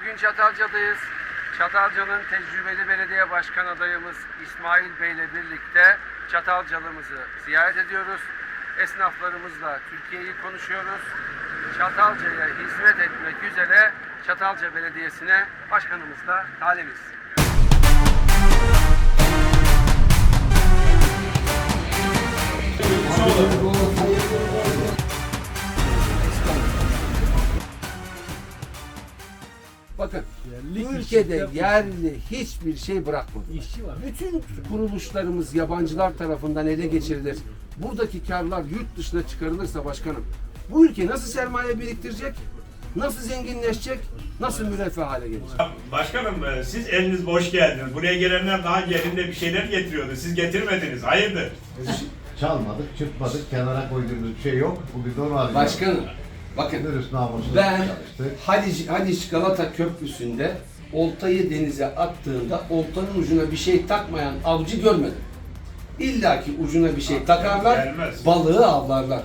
Bugün Çatalca'dayız. Çatalca'nın tecrübeli belediye başkan adayımız İsmail Bey ile birlikte Çatalcalımızı ziyaret ediyoruz. Esnaflarımızla Türkiye'yi konuşuyoruz. Çatalca'ya hizmet etmek üzere Çatalca Belediyesi'ne başkanımızla talibiz. Bakın bu ülkede yerli hiçbir şey bırakmadı. İşçi var. Bütün kuruluşlarımız yabancılar tarafından ele geçirilir. Buradaki karlar yurt dışına çıkarılırsa başkanım bu ülke nasıl sermaye biriktirecek? Nasıl zenginleşecek? Nasıl müreffeh hale gelecek? Başkanım e, siz eliniz boş geldiniz. Buraya gelenler daha yerinde bir şeyler getiriyordu. Siz getirmediniz. Hayırdır? Çalmadık, çırpmadık, kenara koyduğumuz bir şey yok. Bu bir normal. Başkanım bakın Dürüst ben çalıştık. Haliç, Haliç Galata Köprüsü'nde oltayı denize attığında oltanın ucuna bir şey takmayan avcı görmedim. İlla ki ucuna bir şey takarlar, gelmez. balığı avlarlar.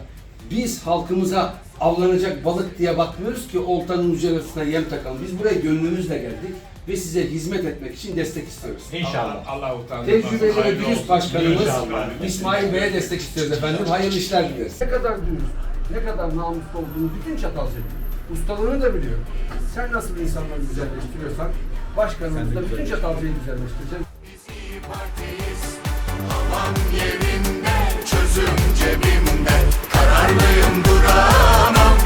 Biz halkımıza avlanacak balık diye bakmıyoruz ki oltanın ucuna yem takalım. Biz buraya gönlümüzle geldik ve size hizmet etmek için destek istiyoruz. İnşallah. Allah utandırmasın. Tecrübeli ve dürüst başkanımız İnşallah. İsmail Bey'e destek istiyoruz efendim. Hayırlı işler dileriz. Ne kadar dürüst, ne kadar namuslu olduğunu bütün Çatalca biliyor. Ustalığını da biliyor. Sen nasıl insanları güzelleştiriyorsan başkanımız da bütün Çatalca'yı güzelleştirecek. Havan yerinde, çözüm cebimde Kararlıyım duramam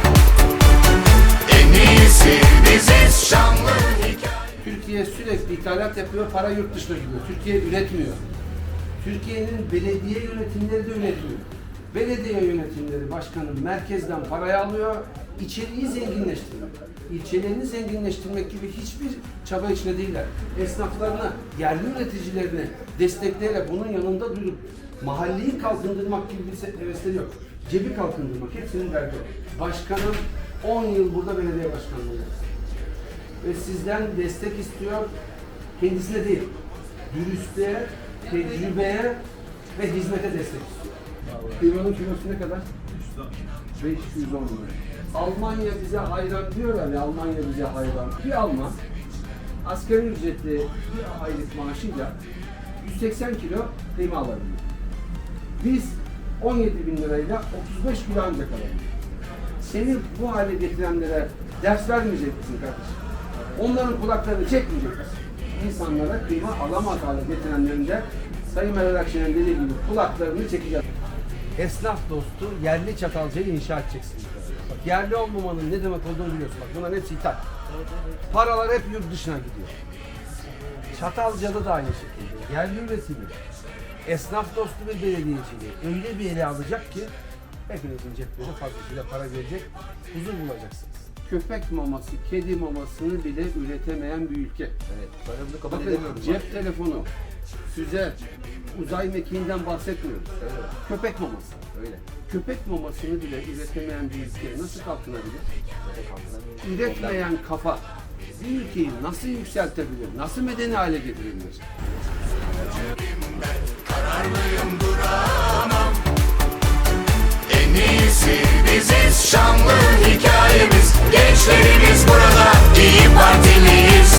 En iyisi biziz şanlı hikaye Türkiye sürekli ithalat yapıyor, para yurt dışına gidiyor. Türkiye üretmiyor. Türkiye'nin belediye yönetimleri de üretmiyor. Belediye yönetimleri başkanı merkezden parayı alıyor, içeriği zenginleştiriyor. İlçelerini zenginleştirmek gibi hiçbir çaba içinde değiller. Esnaflarını, yerli üreticilerini destekleyerek bunun yanında durup mahalleyi kalkındırmak gibi bir hevesleri yok. Cebi kalkındırmak, hepsinin derdi o. Başkanım 10 yıl burada belediye başkanlığı ve sizden destek istiyor. Kendisine değil, dürüstlüğe, tecrübeye ve hizmete destek istiyor. Kıymanın kilosu ne kadar? 510 lira. Almanya bize hayran diyorlar ya, Almanya bize hayran. Bir Alman asgari ücretli bir aylık maaşıyla 180 kilo kıyma alabiliyor. Biz 17 bin lirayla 35 kilo ancak alabiliyoruz. Seni bu hale getirenlere ders vermeyecek misin kardeşim? Onların kulaklarını çekmeyecek misin? İnsanlara kıyma alamaz hale getirenlerin de Sayın Meral Akşener'in dediği gibi kulaklarını çekeceğiz. Esnaf dostu yerli çatalcayı inşa edeceksiniz. Bak yerli olmamanın ne demek olduğunu biliyorsun. Bak bunların hepsi ithal. Paralar hep yurt dışına gidiyor. Çatalca'da da aynı şekilde. Yerli üretimi, esnaf dostu bir belediyeciliği öyle bir ele alacak ki hepinizin ceplerine fazlasıyla para gelecek, huzur bulacaksınız. Köpek maması, kedi mamasını bile üretemeyen bir ülke. Evet. Ben bunu kabul Bakın edemiyorum. cep telefonu, füze, uzay mekiğinden bahsetmiyoruz. Köpek maması. Öyle. Köpek mamasını bile üretemeyen bir ülke nasıl kalkınabilir? Üretmeyen kafa bir ülkeyi nasıl yükseltebilir? Nasıl medeni hale getirebilir? Kararlıyım duramam En iyisi biziz şanlı hikayemiz Gençlerimiz burada iyi partiliyiz